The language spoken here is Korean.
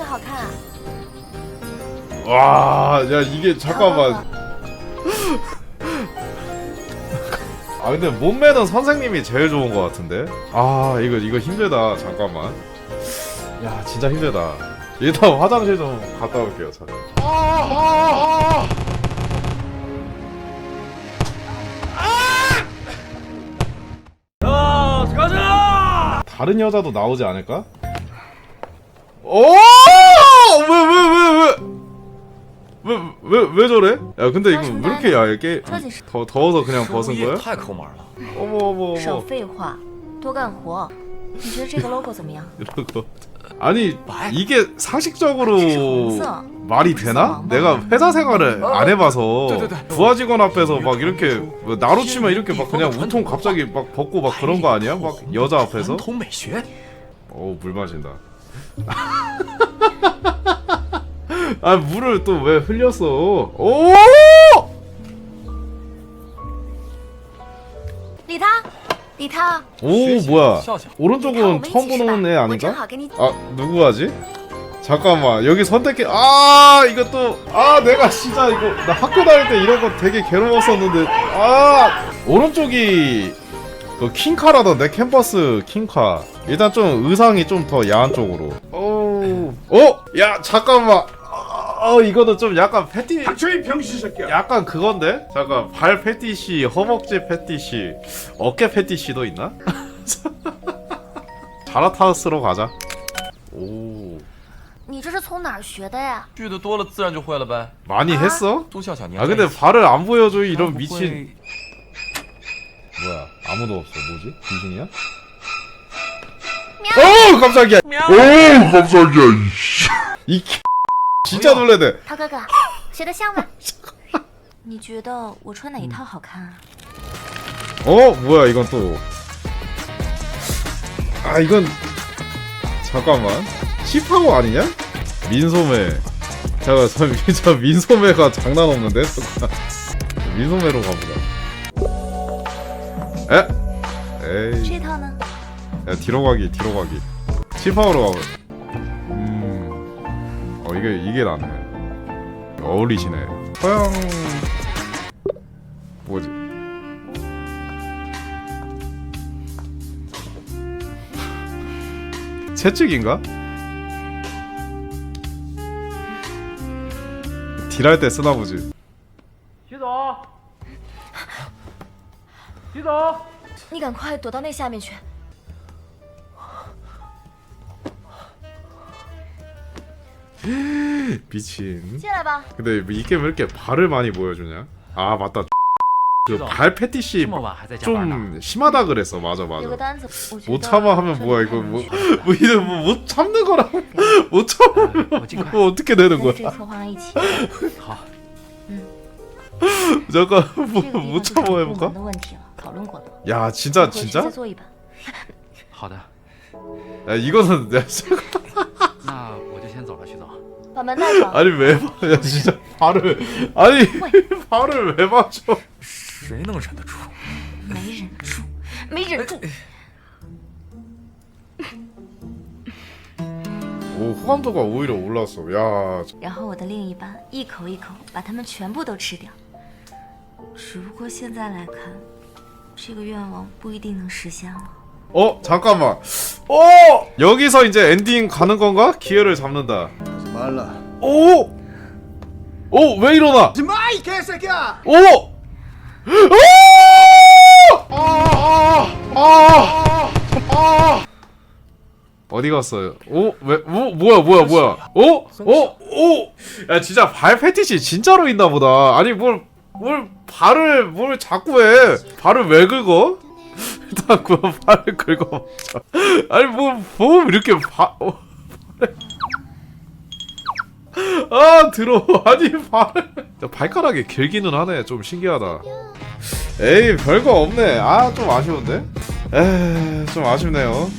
个好看啊！ 와, 야 이게 잠깐만. 好好好 아 근데 몸매는 선생님이 제일 좋은 것 같은데. 아 이거 이거 힘들다. 잠깐만. 야 진짜 힘들다. 일단 화장실 좀 갔다 올게요. 잠깐. 아, 아, 아. 자, 가자! 다른 여자도 나오지 않을까? 오! 왜 왜 왜 왜? 왜 왜 왜 저래? 야 근데 이거 왜 이렇게 얇게 더 더워서 그냥 벗은 也 거야? 太抠门了。 어머 어머 少 어머 废话，多干活。你觉得这个 logo 怎么样？ 이러고 아니 이게 상식적으로紅色 말이 되나? 내가 회사 생활을 안 해봐서 부하 직원 앞에서 막 이렇게 뭐 나로 치면 이렇게 막 그냥 우통 갑자기 막 벗고 막 그런 거 아니야? 막 여자 앞에서? 传统美学， 어우 물 마신다. 아 물을 또 왜 흘렸어? 오! 리타, 리타. 오 뭐야? 오른쪽은 처음 보는 애 아닌가? 아 누구 하지? 잠깐만 여기 선택해 아 이거 또아 내가 진짜 이거 나 학교 다닐 때 이런 거 되게 괴로웠었는데 아 오른쪽이 그 킹카라던데 캠퍼스 킹카 일단 좀 의상이 좀 더 야한 쪽으로 어어야 잠깐만 어 이거는 좀 약간 패티 저희 병신 새끼야. 약간 그건데 잠깐 발 패티시 허벅지 패티시 어깨 패티시도 있나? 자라타우스로 가자 오 你这是从哪儿学的呀？剧的多了，自然就会了呗。 많이 아? 했어? 都笑笑你 아 근데 발을 안 보여줘 이런 미친 会 뭐야 아무도 없어 뭐지 귀신이야? 오 깜짝이야 오 깜짝이야 이 개- 진짜 놀래네 涛哥哥，学的像吗？你觉得我穿哪一套好看啊？ 어 뭐야 이건 또 아 이건 잠깐만 시파고 아니냐? 민소매 잠깐 저, 민- 저 민소매가 장난 없는데 잠깐 민소매로 가보자 에? 에이 这套呢？ 야 뒤로 가기 뒤로 가기 시파고로 가보자 음어 이게 이게 낫네 어울리시네 서양 뭐지 채찍인가? 딜할 때 쓰나 보지 徐总，徐总，你赶快躲到那下面去。 미친 进来吧。 근데 이 게임 왜 이렇게 발을 많이 보여주냐? 아 맞다 그知道 발 패티시 这么晚还在加班呢？ 좀 심하다 그랬어 맞아 有个 맞아 单子，我觉得 못 참아 하면 这里 뭐야 太 이거 难 뭐 学了 뭐 이거 뭐못 참는 거랑 못 참으면 我尽快。 뭐 어떻게 되는 那 거야 这次画上一起， 好， 잠깐 这 뭐 个地 못 方就是 참아 部门 해볼까? 的问题了，讨论过了。 야 진짜 回去再 진짜? 做一版。好的， 야 이거는 야, 那我就先走了，徐 总。把门带上。 아니 왜 봐? 야 진짜 발을 아니 발을 왜 맞춰? 谁能忍得住？没忍住，没忍住。 오 호감도가 오히려 올랐어. 야 然后我的另一半一口一口把它们全部都吃掉。只不过现在来看，这个愿望不一定能实现了。 어 잠깐만. 어 여기서 이제 엔딩 가는 건가? 기회를 잡는다. 말라. 오! 오, 왜 일어나? 마이 개새끼야! 오! 오! 아 아, 아, 아, 아, 아. 어디 갔어요? 오, 왜, 오, 뭐야, 뭐야, 뭐야? 오, 오, 오! 야, 진짜 발 패티시 진짜로 있나 보다. 아니, 뭘, 뭘, 발을, 뭘 자꾸 해. 발을 왜 긁어? 일단, 그 발을 긁어. 아니, 뭐, 뭐, 이렇게 발, 아 들어. 아니 발 발가락이 길기는 하네. 좀 신기하다. 에이 별거 없네. 아 좀 아쉬운데? 에좀 아쉽네요